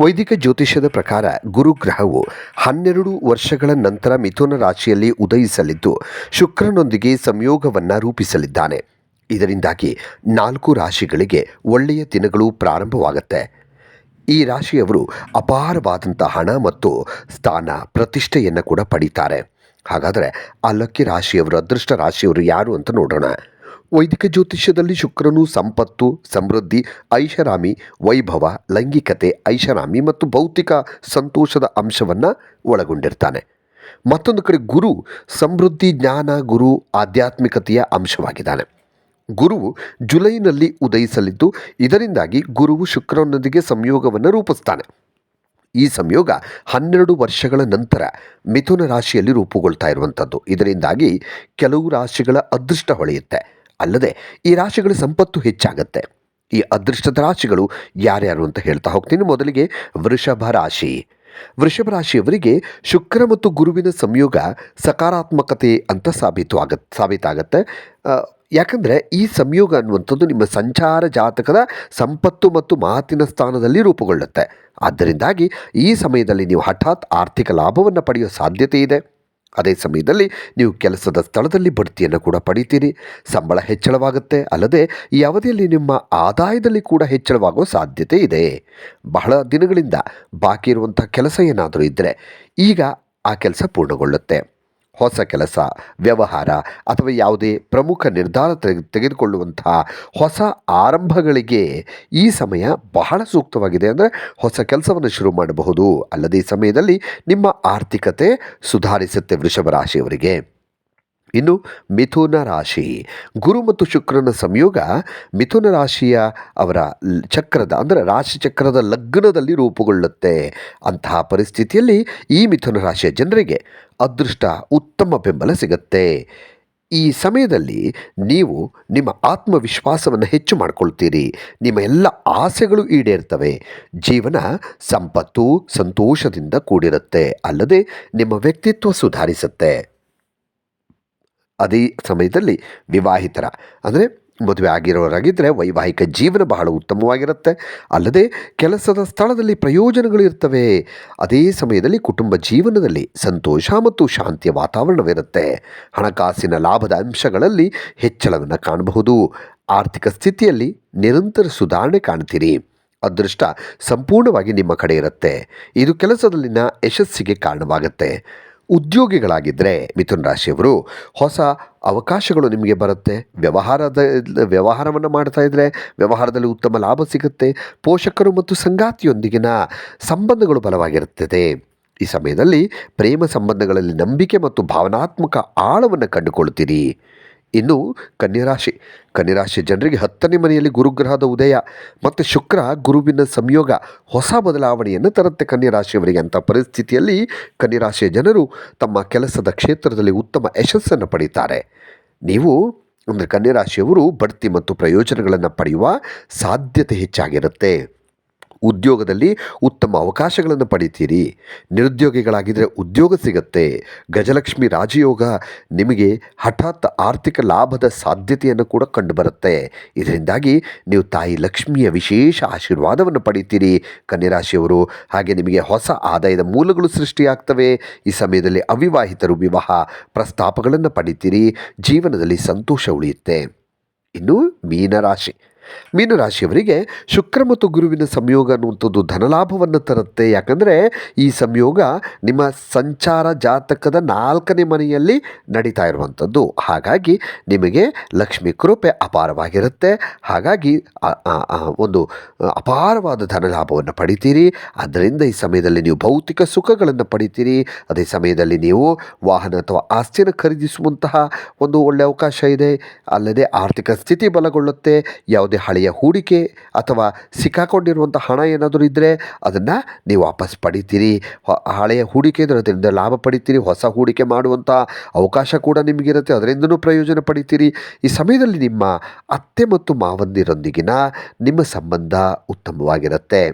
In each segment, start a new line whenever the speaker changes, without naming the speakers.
ವೈದಿಕ ಜ್ಯೋತಿಷ್ಯದ ಪ್ರಕಾರ ಗುರುಗ್ರಹವು ಹನ್ನೆರಡು ವರ್ಷಗಳ ನಂತರ ಮಿಥುನ ರಾಶಿಯಲ್ಲಿ ಉದಯಿಸಲಿದ್ದು, ಶುಕ್ರನೊಂದಿಗೆ ಸಂಯೋಗವನ್ನು ರೂಪಿಸಲಿದ್ದಾನೆ. ಇದರಿಂದಾಗಿ ನಾಲ್ಕು ರಾಶಿಗಳಿಗೆ ಒಳ್ಳೆಯ ದಿನಗಳು ಪ್ರಾರಂಭವಾಗುತ್ತೆ. ಈ ರಾಶಿಯವರು ಅಪಾರವಾದಂಥ ಹಣ ಮತ್ತು ಸ್ಥಾನ ಪ್ರತಿಷ್ಠೆಯನ್ನು ಕೂಡ ಪಡೀತಾರೆ. ಹಾಗಾದರೆ ಆ ಲಕ್ಕಿ ರಾಶಿಯವರು, ಅದೃಷ್ಟ ರಾಶಿಯವರು ಯಾರು ಅಂತ ನೋಡೋಣ. ವೈದಿಕ ಜ್ಯೋತಿಷ್ಯದಲ್ಲಿ ಶುಕ್ರನು ಸಂಪತ್ತು, ಸಮೃದ್ಧಿ, ಐಷಾರಾಮಿ, ವೈಭವ, ಲೈಂಗಿಕತೆ, ಐಷಾರಾಮಿ ಮತ್ತು ಭೌತಿಕ ಸಂತೋಷದ ಅಂಶವನ್ನು ಒಳಗೊಂಡಿರ್ತಾನೆ. ಮತ್ತೊಂದು ಕಡೆ ಗುರು ಸಮೃದ್ಧಿ, ಜ್ಞಾನ, ಗುರು ಆಧ್ಯಾತ್ಮಿಕತೆಯ ಅಂಶವಾಗಿದ್ದಾನೆ. ಗುರುವು ಜುಲೈನಲ್ಲಿ ಉದಯಿಸಲಿದ್ದು, ಇದರಿಂದಾಗಿ ಗುರುವು ಶುಕ್ರನೊಂದಿಗೆ ಸಂಯೋಗವನ್ನು ರೂಪಿಸ್ತಾನೆ. ಈ ಸಂಯೋಗ ಹನ್ನೆರಡು ವರ್ಷಗಳ ನಂತರ ಮಿಥುನ ರಾಶಿಯಲ್ಲಿ ರೂಪುಗೊಳ್ತಾ ಇರುವಂಥದ್ದು. ಇದರಿಂದಾಗಿ ಕೆಲವು ರಾಶಿಗಳ ಅದೃಷ್ಟ ಹೊಳೆಯುತ್ತೆ. ಅಲ್ಲದೆ ಈ ರಾಶಿಗಳ ಸಂಪತ್ತು ಹೆಚ್ಚಾಗತ್ತೆ. ಈ ಅದೃಷ್ಟದ ರಾಶಿಗಳು ಯಾರ್ಯಾರು ಅಂತ ಹೇಳ್ತಾ ಹೋಗ್ತೀನಿ. ಮೊದಲಿಗೆ ವೃಷಭ ರಾಶಿ. ವೃಷಭ ರಾಶಿಯವರಿಗೆ ಶುಕ್ರ ಮತ್ತು ಗುರುವಿನ ಸಂಯೋಗ ಸಕಾರಾತ್ಮಕತೆ ಅಂತ ಸಾಬೀತು ಆಗತ್ತೆ ಸಾಬೀತಾಗತ್ತೆ. ಯಾಕಂದರೆ ಈ ಸಂಯೋಗ ಅನ್ನುವಂಥದ್ದು ನಿಮ್ಮ ಸಂಚಾರ ಜಾತಕದ ಸಂಪತ್ತು ಮತ್ತು ಮಾತಿನ ಸ್ಥಾನದಲ್ಲಿ ರೂಪುಗೊಳ್ಳುತ್ತೆ. ಆದ್ದರಿಂದಾಗಿ ಈ ಸಮಯದಲ್ಲಿ ನೀವು ಹಠಾತ್ ಆರ್ಥಿಕ ಲಾಭವನ್ನು ಪಡೆಯುವ ಸಾಧ್ಯತೆ ಇದೆ. ಅದೇ ಸಮಯದಲ್ಲಿ ನೀವು ಕೆಲಸದ ಸ್ಥಳದಲ್ಲಿ ಬಡ್ತಿಯನ್ನು ಕೂಡ ಪಡಿತೀರಿ. ಸಂಬಳ ಹೆಚ್ಚಳವಾಗುತ್ತೆ. ಅಲ್ಲದೆ, ಈ ಅವಧಿಯಲ್ಲಿ ನಿಮ್ಮ ಆದಾಯದಲ್ಲಿ ಕೂಡ ಹೆಚ್ಚಳವಾಗುವ ಸಾಧ್ಯತೆ ಇದೆ. ಬಹಳ ದಿನಗಳಿಂದ ಬಾಕಿ ಇರುವಂಥ ಕೆಲಸ ಏನಾದರೂ ಇದ್ದರೆ ಈಗ ಆ ಕೆಲಸ ಪೂರ್ಣಗೊಳ್ಳುತ್ತೆ. ಹೊಸ ಕೆಲಸ, ವ್ಯವಹಾರ ಅಥವಾ ಯಾವುದೇ ಪ್ರಮುಖ ನಿರ್ಧಾರ ತೆಗೆ, ತೆಗೆದುಕೊಳ್ಳುವಂತಹ ಹೊಸ ಆರಂಭಗಳಿಗೆ ಈ ಸಮಯ ಬಹಳ ಸೂಕ್ತವಾಗಿದೆ ಅಂದರೆ ಹೊಸ ಕೆಲಸವನ್ನು ಶುರು ಮಾಡಬಹುದು. ಅಲ್ಲದೆ ಈ ಸಮಯದಲ್ಲಿ ನಿಮ್ಮ ಆರ್ಥಿಕತೆ ಸುಧಾರಿಸುತ್ತೆ ವೃಷಭ ರಾಶಿಯವರಿಗೆ. ಇನ್ನು ಮಿಥುನ ರಾಶಿ. ಗುರು ಮತ್ತು ಶುಕ್ರನ ಸಂಯೋಗ ಮಿಥುನ ರಾಶಿಯ ಅವರ ಚಕ್ರದ, ಅಂದರೆ ರಾಶಿ ಚಕ್ರದ ಲಗ್ನದಲ್ಲಿ ರೂಪುಗೊಳ್ಳುತ್ತೆ. ಅಂತಹ ಪರಿಸ್ಥಿತಿಯಲ್ಲಿ ಈ ಮಿಥುನ ರಾಶಿಯ ಜನರಿಗೆ ಅದೃಷ್ಟ, ಉತ್ತಮ ಬೆಂಬಲ ಸಿಗುತ್ತೆ. ಈ ಸಮಯದಲ್ಲಿ ನೀವು ನಿಮ್ಮ ಆತ್ಮವಿಶ್ವಾಸವನ್ನು ಹೆಚ್ಚು ಮಾಡಿಕೊಳ್ತೀರಿ. ನಿಮ್ಮ ಎಲ್ಲ ಆಸೆಗಳು ಈಡೇರ್ತವೆ. ಜೀವನ ಸಂಪತ್ತು, ಸಂತೋಷದಿಂದ ಕೂಡಿರುತ್ತೆ. ಅಲ್ಲದೆ ನಿಮ್ಮ ವ್ಯಕ್ತಿತ್ವ ಸುಧಾರಿಸುತ್ತೆ. ಅದೇ ಸಮಯದಲ್ಲಿ ವಿವಾಹಿತರ. ಅಂದರೆ ಮದುವೆ ಆಗಿರೋರಾಗಿದ್ದರೆ ವೈವಾಹಿಕ ಜೀವನ ಬಹಳ ಉತ್ತಮವಾಗಿರುತ್ತೆ. ಅಲ್ಲದೆ ಕೆಲಸದ ಸ್ಥಳದಲ್ಲಿ ಪ್ರಯೋಜನಗಳು ಇರ್ತವೆ. ಅದೇ ಸಮಯದಲ್ಲಿ ಕುಟುಂಬ ಜೀವನದಲ್ಲಿ ಸಂತೋಷ ಮತ್ತು ಶಾಂತಿಯ ವಾತಾವರಣವಿರುತ್ತೆ. ಹಣಕಾಸಿನ ಲಾಭದ ಅಂಶಗಳಲ್ಲಿ ಹೆಚ್ಚಳವನ್ನು ಕಾಣಬಹುದು. ಆರ್ಥಿಕ ಸ್ಥಿತಿಯಲ್ಲಿ ನಿರಂತರ ಸುಧಾರಣೆ ಕಾಣ್ತೀರಿ. ಅದೃಷ್ಟ ಸಂಪೂರ್ಣವಾಗಿ ನಿಮ್ಮ ಕಡೆ ಇರುತ್ತೆ. ಇದು ಕೆಲಸದಲ್ಲಿನ ಯಶಸ್ಸಿಗೆ ಕಾರಣವಾಗುತ್ತೆ. ಉದ್ಯೋಗಿಗಳಾಗಿದ್ದರೆ ಮಿಥುನ್ ರಾಶಿಯವರು ಹೊಸ ಅವಕಾಶಗಳು ನಿಮಗೆ ಬರುತ್ತೆ. ವ್ಯವಹಾರದ, ವ್ಯವಹಾರವನ್ನು ಮಾಡ್ತಾ ಇದ್ದರೆ ವ್ಯವಹಾರದಲ್ಲಿ ಉತ್ತಮ ಲಾಭ ಸಿಗುತ್ತೆ. ಪೋಷಕರು ಮತ್ತು ಸಂಗಾತಿಯೊಂದಿಗಿನ ಸಂಬಂಧಗಳು ಬಲವಾಗಿರುತ್ತದೆ. ಈ ಸಮಯದಲ್ಲಿ ಪ್ರೇಮ ಸಂಬಂಧಗಳಲ್ಲಿ ನಂಬಿಕೆ ಮತ್ತು ಭಾವನಾತ್ಮಕ ಆಳವನ್ನು ಕಂಡುಕೊಳ್ತೀರಿ ಇನ್ನು ಕನ್ಯರಾಶಿ. ಕನ್ಯರಾಶಿ ಜನರಿಗೆ ಹತ್ತನೇ ಮನೆಯಲ್ಲಿ ಗುರುಗ್ರಹದ ಉದಯ ಮತ್ತು ಶುಕ್ರ ಗುರುವಿನ ಸಂಯೋಗ, ಹೊಸ ಬದಲಾವಣೆಯನ್ನು ತರುತ್ತೆ ಕನ್ಯರಾಶಿಯವರಿಗೆ. ಅಂಥ ಪರಿಸ್ಥಿತಿಯಲ್ಲಿ ಕನ್ಯರಾಶಿಯ ಜನರು ತಮ್ಮ ಕೆಲಸದ ಕ್ಷೇತ್ರದಲ್ಲಿ ಉತ್ತಮ ಯಶಸ್ಸನ್ನು ಪಡೀತಾರೆ. ನೀವು ಅಂದರೆ ಕನ್ಯರಾಶಿಯವರು ಬಡ್ತಿ ಮತ್ತು ಪ್ರಯೋಜನಗಳನ್ನು ಪಡೆಯುವ ಸಾಧ್ಯತೆ ಹೆಚ್ಚಾಗಿರುತ್ತೆ. ಉದ್ಯೋಗದಲ್ಲಿ ಉತ್ತಮ ಅವಕಾಶಗಳನ್ನು ಪಡಿತೀರಿ. ನಿರುದ್ಯೋಗಿಗಳಾಗಿದ್ದರೆ ಉದ್ಯೋಗ ಸಿಗತ್ತೆ. ಗಜಲಕ್ಷ್ಮಿ ರಾಜಯೋಗ ನಿಮಗೆ ಹಠಾತ್ ಆರ್ಥಿಕ ಲಾಭದ ಸಾಧ್ಯತೆಯನ್ನು ಕೂಡ ಕಂಡುಬರುತ್ತೆ. ಇದರಿಂದಾಗಿ ನೀವು ತಾಯಿ ಲಕ್ಷ್ಮಿಯ ವಿಶೇಷ ಆಶೀರ್ವಾದವನ್ನು ಪಡಿತೀರಿ. ಕನ್ಯರಾಶಿಯವರು ಹಾಗೆ ನಿಮಗೆ ಹೊಸ ಆದಾಯದ ಮೂಲಗಳು ಸೃಷ್ಟಿಯಾಗ್ತವೆ. ಈ ಸಮಯದಲ್ಲಿ ಅವಿವಾಹಿತರು ವಿವಾಹ ಪ್ರಸ್ತಾಪಗಳನ್ನು ಪಡಿತೀರಿ. ಜೀವನದಲ್ಲಿ ಸಂತೋಷ ಉಳಿಯುತ್ತೆ. ಇನ್ನು ಮೀನರಾಶಿ. ಮೀನರಾಶಿಯವರಿಗೆ ಶುಕ್ರ ಮತ್ತು ಗುರುವಿನ ಸಂಯೋಗ ಅನ್ನುವಂಥದ್ದು ಧನಲಾಭವನ್ನು ತರುತ್ತೆ. ಯಾಕಂದರೆ ಈ ಸಂಯೋಗ ನಿಮ್ಮ ಸಂಚಾರ ಜಾತಕದ ನಾಲ್ಕನೇ ಮನೆಯಲ್ಲಿ ನಡೀತಾ ಇರುವಂಥದ್ದು. ಹಾಗಾಗಿ ನಿಮಗೆ ಲಕ್ಷ್ಮಿ ಕೃಪೆ ಅಪಾರವಾಗಿರುತ್ತೆ. ಹಾಗಾಗಿ ಒಂದು ಅಪಾರವಾದ ಧನಲಾಭವನ್ನು ಪಡಿತೀರಿ. ಅದರಿಂದ ಈ ಸಮಯದಲ್ಲಿ ನೀವು ಭೌತಿಕ ಸುಖಗಳನ್ನು ಪಡಿತೀರಿ. ಅದೇ ಸಮಯದಲ್ಲಿ ನೀವು ವಾಹನ ಅಥವಾ ಆಸ್ತಿಯನ್ನು ಖರೀದಿಸುವಂತಹ ಒಂದು ಒಳ್ಳೆಯ ಅವಕಾಶ ಇದೆ. ಅಲ್ಲದೆ ಆರ್ಥಿಕ ಸ್ಥಿತಿ ಬಲಗೊಳ್ಳುತ್ತೆ. ಯಾವುದೇ ಹಳೆಯ ಹೂಡಿಕೆ ಅಥವಾ ಸಿಕ್ಕಾಕೊಂಡಿರುವಂಥ ಹಣ ಏನಾದರೂ ಇದ್ದರೆ ಅದನ್ನು ನೀವು ವಾಪಸ್ ಪಡಿತೀರಿ. ಹಳೆಯ ಹೂಡಿಕೆ ಅಂದರೆ ಅದರಿಂದ ಲಾಭ ಪಡಿತೀರಿ. ಹೊಸ ಹೂಡಿಕೆ ಮಾಡುವಂಥ ಅವಕಾಶ ಕೂಡ ನಿಮಗಿರುತ್ತೆ. ಅದರಿಂದನೂ ಪ್ರಯೋಜನ ಪಡಿತೀರಿ. ಈ ಸಮಯದಲ್ಲಿ ನಿಮ್ಮ ಅತ್ತೆ ಮತ್ತು ಮಾವಂದಿರೊಂದಿಗಿನ ನಿಮ್ಮ ಸಂಬಂಧ ಉತ್ತಮವಾಗಿರುತ್ತೆ.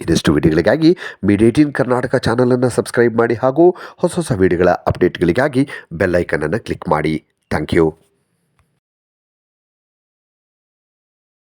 ಇನ್ನಷ್ಟು ವಿಡಿಯೋಗಳಿಗಾಗಿ ಮೀಡಿಯೇಟಿನ್ ಕರ್ನಾಟಕ ಚಾನಲನ್ನು ಸಬ್ಸ್ಕ್ರೈಬ್ ಮಾಡಿ ಹಾಗೂ ಹೊಸ ಹೊಸ ವಿಡಿಯೋಗಳ ಅಪ್ಡೇಟ್ಗಳಿಗಾಗಿ ಬೆಲ್ಲೈಕನನ್ನು ಕ್ಲಿಕ್ ಮಾಡಿ. Thank you.